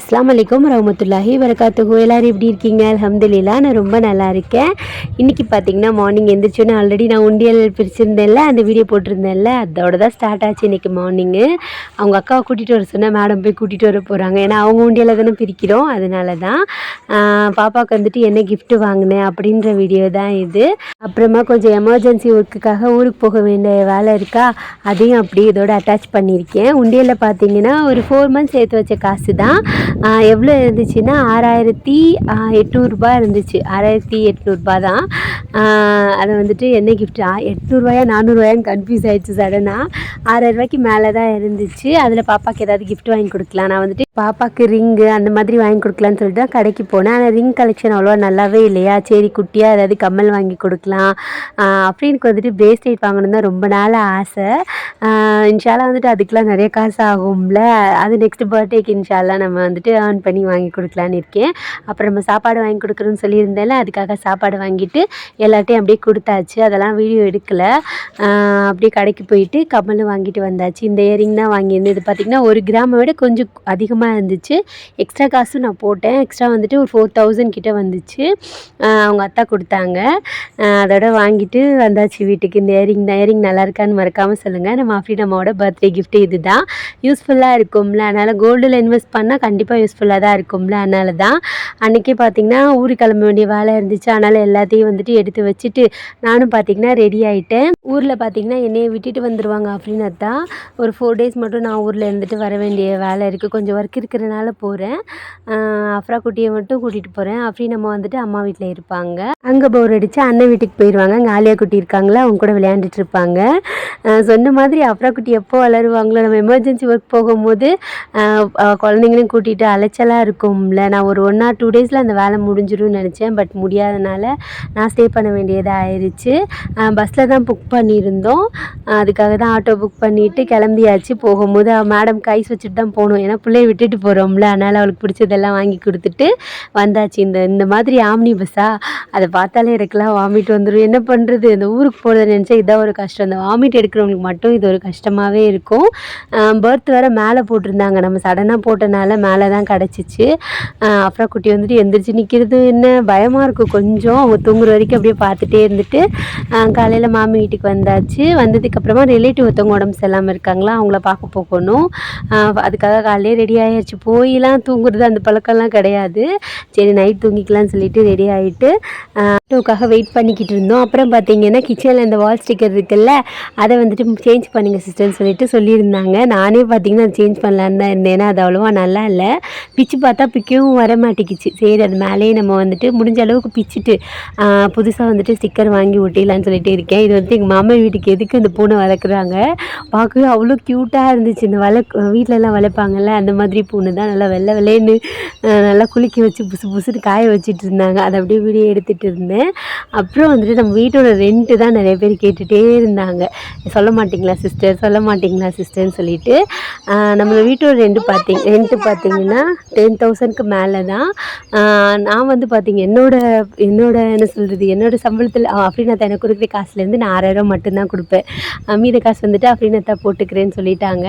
அஸ்லாம் வலைக்கம் ரஹமத்துல்லாஹி வரகாத்துகு எல்லோரும் எப்படி இருக்கீங்க? அலமதுல்லா நான் ரொம்ப நல்லா இருக்கேன். இன்றைக்கி பார்த்தீங்கன்னா மார்னிங் எந்திரிச்சோன்னே ஆல்ரெடி நான் உண்டியல் பிரிச்சிருந்தேன்ல அந்த வீடியோ போட்டிருந்தேன்ல அதோட தான் ஸ்டார்ட் ஆச்சு இன்றைக்கி மார்னிங்கு அவங்க அக்காவை கூட்டிகிட்டு வர சொன்னால் மேடம் போய் கூட்டிகிட்டு வர போகிறாங்க ஏன்னா அவங்க உண்டியலை தானே பிரிக்கிறோம் அதனால தான் பாப்பாவுக்கு வந்துட்டு என்ன கிஃப்ட் வாங்கினேன் அப்படின்ற வீடியோ தான் இது. அப்புறமா கொஞ்சம் எமர்ஜென்சி ஒர்க்குக்காக ஊருக்கு போக வேண்டிய வேலை இருக்கா? அதையும் அப்படியே இதோட அட்டாச் பண்ணியிருக்கேன். உண்டியலில் பார்த்தீங்கன்னா ஒரு ஃபோர் மந்த்ஸ் சேர்த்து வச்ச காசு தான். எவ்வளோ இருந்துச்சுன்னா ஆறாயிரத்தி எட்நூறுபா இருந்துச்சு. ஆறாயிரத்தி எட்நூறுபா தான். அதை வந்துட்டு என்ன கிஃப்ட்டா எட்நூறுபாயா நானூறுபாயான்னு கன்ஃபியூஸ் ஆகிடுச்சு சடனாக ஆறாயிரரூபாய்க்கு மேலே தான் இருந்துச்சு. அதில் பாப்பாக்கு ஏதாவது கிஃப்ட் வாங்கி கொடுக்கலாம். நான் வந்துட்டு பாப்பாவுக்கு ரிங்கு அந்த மாதிரி வாங்கி கொடுக்கலான்னு சொல்லிட்டு தான் கடைக்கு போனேன். ஆனால் ரிங் கலெக்ஷன் அவ்வளோவா நல்லாவே இல்லையா? சரி குட்டியாக ஏதாவது கம்மல் வாங்கி கொடுக்கலாம். அப்படி எனக்கு வந்துட்டு பிரேஸ்லெட் வாங்கணும் தான் ரொம்ப நாள் ஆசை. இன்ஷாலாக வந்துட்டு அதுக்கெலாம் நிறைய காசு ஆகும்ல. அது நெக்ஸ்ட் பர்த்டேக்கு இன்ஷால்லா நம்ம வந்துட்டு ஏர்ன் பண்ணி வாங்கி கொடுக்கலான்னு இருக்கேன். அப்புறம் நம்ம சாப்பாடு வாங்கி கொடுக்குறோன்னு சொல்லியிருந்தேன்ல அதுக்காக சாப்பாடு வாங்கிட்டு எல்லாத்தையும் அப்படியே கொடுத்தாச்சு. அதெல்லாம் வீடியோ எடுக்கலை. அப்படியே கடைக்கு போயிட்டு கம்மலும் வாங்கிட்டு வந்தாச்சு. இந்த இயரிங் தான் வாங்கியிருந்தேன். இது பார்த்திங்கன்னா ஒரு கிராமை விட கொஞ்சம் அதிகமாக இருந்துச்சு. எக்ஸ்ட்ரா காசும் நான் போட்டேன். எக்ஸ்ட்ரா வந்துட்டு ஒரு ஃபோர் தௌசண்ட் கிட்ட வந்துச்சு. அவங்க அத்தா கொடுத்தாங்க. அதோட வாங்கிட்டு வந்தாச்சு வீட்டுக்கு. இந்த இயரிங் தான். இயரிங் நல்லா இருக்கான்னு மறக்காமல் சொல்லுங்கள் நம்ம அம்மாவோட பர்த்டே கிஃப்ட்டு இது தான் யூஸ்ஃபுல்லாக இருக்கும்ல. அதனால் கோல்டில் இன்வெஸ்ட் பண்ணால் கண்டிப்பாக யூஸ்ஃபுல்லாக தான் இருக்கும்ல. அதனால தான் அன்றைக்கி பார்த்திங்கன்னா ஊருக்கு கிளம்ப வேண்டிய வேலை இருந்துச்சு. அதனால் எல்லாத்தையும் வந்துட்டு எடுத்து வச்சுட்டு நானும் பார்த்திங்கன்னா ரெடி ஆகிட்டேன் ஊரில் பார்த்திங்கன்னா என்னையை விட்டுட்டு வந்துடுவாங்க அப்படின்னு தான் ஒரு ஃபோர் டேஸ் மட்டும் நான் ஊரில் இருந்துட்டு வர வேண்டிய வேலை இருக்குது கொஞ்சம் ஒர்க் இருக்கிறனால போகிறேன் அஃப்ரா குட்டியை மட்டும் கூட்டிகிட்டு போகிறேன் அப்படி நம்ம வந்துட்டு அம்மா வீட்டில் இருப்பாங்க. அங்கே போர் அடித்து அண்ணன் வீட்டுக்கு போயிடுவாங்க அங்கே ஆலியா குட்டி இருக்காங்களா? அவங்க கூட விளையாண்டுட்டு இருப்பாங்க. சொன்ன மாதிரி அப்புறம் குட்டி எப்போ வளருவாங்களோ நம்ம எமர்ஜென்சி ஒர்க் போகும்போது குழந்தைங்களையும் கூட்டிகிட்டு அலைச்சலாக இருக்கும்ல. நான் ஒரு ஒன் ஆர் டூ டேஸில் அந்த வேலை முடிஞ்சிடும்னு நினச்சேன். பட் முடியாதனால நான் ஸ்டே பண்ண வேண்டியதாக ஆயிடுச்சு பஸ்ஸில் தான் புக் பண்ணியிருந்தோம். அதுக்காக தான் ஆட்டோ புக் பண்ணிவிட்டு கிளம்பியாச்சு. போகும்போது மேடம் கைஸ் வச்சுட்டு தான் போகணும் ஏன்னா பிள்ளைய விட்டுட்டு போகிறோம்ல அதனால் அவளுக்கு பிடிச்சதெல்லாம் வாங்கி கொடுத்துட்டு வந்தாச்சு. இந்த இந்த மாதிரி ஆம்னி பஸ்ஸா அதை பார்த்தாலே எனக்குலாம் வாமிட் வந்துடும் என்ன பண்ணுறது இந்த ஊருக்கு போகிறத நினச்சா இதான் ஒரு கஷ்டம். இந்த வாமிட் எடுக்கிறவங்களுக்கு மட்டும் இது ஒரு கஷ்டமாகவே இருக்கும். பர்த் வேறு மேலே போட்டிருந்தாங்க. நம்ம சடனாக போட்டனால மேலே தான் கிடச்சிச்சு அப்புறம் குட்டி வந்துட்டு எந்திரிச்சு நிற்கிறது என்ன? பயமாக இருக்கும் கொஞ்சம் அவங்க தூங்குற வரைக்கும் அப்படியே பார்த்துட்டே இருந்துட்டு காலையில் மாமி வீட்டுக்கு வந்தாச்சு. வந்ததுக்கப்புறமா ரிலேட்டிவ் ஒருத்தவங்க உடம்பு சரியில்லாமல் இருக்காங்களா? அவங்கள பார்க்க போகணும். அதுக்காக காலையிலே ரெடி ஆகிடுச்சு போயெல்லாம் தூங்குறது அந்த பழக்கம்லாம் கிடையாது. சரி நைட் தூங்கிக்கலாம்னு சொல்லிட்டு ரெடி ஆகிட்டு ஆட்டோக்காக வெயிட் பண்ணிக்கிட்டு இருந்தோம். அப்புறம் பார்த்தீங்கன்னா கிச்சனில் இந்த வால் ஸ்டிக்கர் இருக்குல்ல அதை வந்துட்டு சேஞ்ச் பண்ணுங்க சிஸ்டர்னு சொல்லிட்டு சொல்லியிருந்தாங்க. நானே பார்த்தீங்கன்னா அது சேஞ்ச் பண்ணலான்னு தான் இருந்தேன். ஏன்னா அது அவ்வளோவா நல்லா இல்லை. பிச்சு பார்த்தா பிக்கவும் வர மாட்டேங்குச்சு. சரி அது மேலேயே நம்ம வந்துட்டு முடிஞ்ச அளவுக்கு பிச்சுட்டு புதுசாக வந்துட்டு ஸ்டிக்கர் வாங்கி ஒட்டிடலான்னு சொல்லிட்டு இருக்கேன். இது வந்துட்டு எங்கள் மாமா வீட்டுக்கு எதுக்கு இந்த பூனை வளர்க்குறாங்க? பார்க்கவே அவ்வளோ க்யூட்டாக இருந்துச்சு. இந்த வளர்க்க வீட்டிலலாம் வளர்ப்பாங்கல்ல அந்த மாதிரி பூனை தான் நல்லா வெள்ளை வெள்ளைன்னு நல்லா குளிக்க வச்சு புசு புசுன்னு காய வச்சுட்டு இருந்தாங்க. அதை அப்படியே வீடியோ எடுத்துகிட்டு இருந்தேன். அப்புறம் வந்துட்டு நம்ம வீட்டோட ரெண்ட்டு தான் நிறைய பேர் கேட்டுகிட்டே இருந்தாங்க. சொல்ல மாட்டிங்களா சிஸ்டர் சிஸ்டர் சொல்ல மாட்டிங்களா சிஸ்டர்னு சொல்லிட்டு நம்ம வீட்டோட ரெண்டு பார்த்திங் ரெண்ட்டு பார்த்தீங்கன்னா டென் தௌசண்ட்க்கு மேலே தான் நான் வந்து பார்த்திங்க என்னோட என்னோட என்ன சொல்கிறது என்னோடய சம்பளத்தில் அப்படின்னா எனக்கு கொடுக்குற காசுலேருந்து நான் ஆறாயிரம் மட்டும்தான் கொடுப்பேன். மீத காசு வந்துட்டு அப்படின்னா போட்டுக்கிறேன்னு சொல்லிட்டாங்க.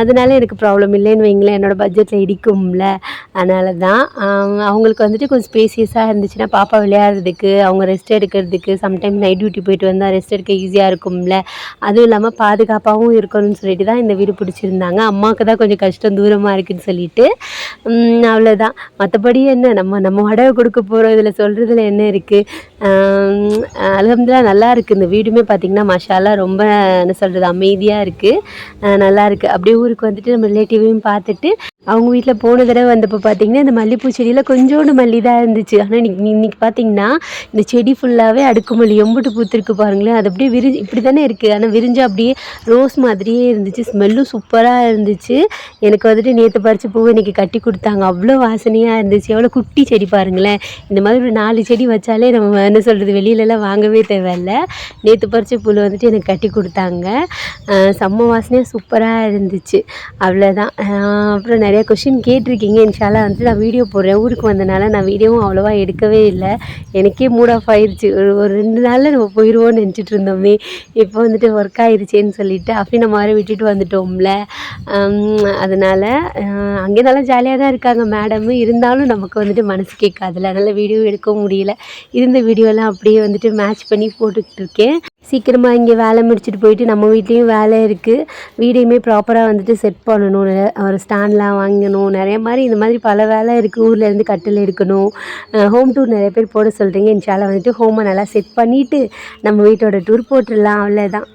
அதனால் அதனால எனக்கு ப்ராப்ளம் இல்லைன்னு வைங்களேன் என்னோடய பட்ஜெட்டில் இடிக்கும்ல. அதனால தான் அவங்களுக்கு வந்துட்டு கொஞ்சம் ஸ்பேசியஸாக இருந்துச்சுன்னா பாப்பா விளையாடுறதுக்கு அவங்க ரெஸ்ட் எடுக்கிறதுக்கு சம்டைம் நைட் டியூட்டி போயிட்டு வந்தால் ரெஸ்ட் எடுக்க ஈஸியாக இருக்கும்ல. அதுவும் இல்லாமல் பாதுகாப்பாகவும் இருக்கணும்னு சொல்லிட்டு தான் இந்த வீடு பிடிச்சிருந்தாங்க. அம்மாவுக்கு தான் கொஞ்சம் கஷ்டம் தூரமாக இருக்குன்னு சொல்லிட்டு. உம், அவ்வளோதான் மற்றபடி என்ன நம்ம நம்ம வாடகை கொடுக்க போகிறோம் இதில் சொல்கிறதுல என்ன இருக்குது அலமதுல்லா நல்லா இருக்குது இந்த வீடுமே பார்த்திங்கன்னா மஷாலா ரொம்ப என்ன சொல்கிறது அமைதியாக இருக்குது நல்லா இருக்குது அப்படியே ஊருக்கு வந்துட்டு நம்ம ரிலேட்டிவையும் பார்த்துட்டு அவங்க வீட்டில் போன தடவை வந்தப்போ பார்த்தீங்கன்னா இந்த மல்லிகைப்பூ செடியில் கொஞ்சோண்டு மல்லி தான் இருந்துச்சு. ஆனால் இன்னைக்கு இன்னைக்கு பார்த்தீங்கன்னா இந்த செடி ஃபுல்லாகவே அடுக்குமல்லி எம்புட்டு பூத்திருக்கு பாருங்களேன். அது அப்படியே விரி இப்படி தானே இருக்குது ஆனால் விரிஞ்சு அப்படியே ரோஸ் மாதிரியே இருந்துச்சு. ஸ்மெல்லும் சூப்பராக இருந்துச்சு. எனக்கு வந்துட்டு நேற்று பறிச்ச பூவை இன்னைக்கு கட்டி கொடுத்தாங்க. அவ்வளோ வாசனையாக இருந்துச்சு. எவ்வளோ குட்டி செடி பாருங்களேன். இந்த மாதிரி ஒரு நாலு செடி வச்சாலே நம்ம என்ன சொல்கிறது வெளியிலலாம் வாங்கவே தேவையில்ல. நேற்று பறித்த புல் வந்துட்டு எனக்கு கட்டி கொடுத்தாங்க. செம்ம வாசனையாக சூப்பராக இருந்துச்சு. அவ்வளோதான் அப்புறம் நிறைய கொஷின் கேட்டிருக்கீங்க. இன்ஷால்லா வந்துட்டு நான் வீடியோ போடுறேன். ஊருக்கு வந்தனால நான் வீடியோவும் அவ்வளோவா எடுக்கவே இல்லை. எனக்கே மூட் ஆஃப் ஆயிடுச்சு ஒரு ஒரு ரெண்டு நாளில் நம்ம போயிடுவோம்னு நினச்சிட்டு இருந்தோமே. இப்போ வந்துட்டு ஒர்க் ஆயிடுச்சேன்னு சொல்லிட்டு அப்படியே நம்ம வர விட்டுட்டு வந்துட்டோம்ல. அதனால் அங்கே நல்லா ஜாலியாக தான் இருக்காங்க மேடம் இருந்தாலும் நமக்கு வந்துட்டு மனசு கேட்காதுல அதனால் வீடியோ எடுக்க முடியல. இருந்த வீடியோ வீடியோலாம் அப்படியே வந்துட்டு மேட்ச் பண்ணி போட்டுக்கிட்டு இருக்கேன் சீக்கிரமாக இங்கே வேலை முடிச்சுட்டு போயிட்டு நம்ம வீட்லேயும் வேலை இருக்குது வீடையுமே ப்ராப்பராக வந்துட்டு செட் பண்ணணும். ஒரு ஸ்டாண்ட்லாம் வாங்கணும். நிறைய மாதிரி இந்த மாதிரி பல வேலை இருக்குது ஊரில் இருந்து கட்டில் எடுக்கணும். ஹோம் டூர் நிறைய பேர் போட சொல்கிறீங்க இன்ஷால்லா வந்துட்டு ஹோமை நல்லா செட் பண்ணிவிட்டு நம்ம வீட்டோட டூர் போட்டுடலாம். அவ்வளோதான்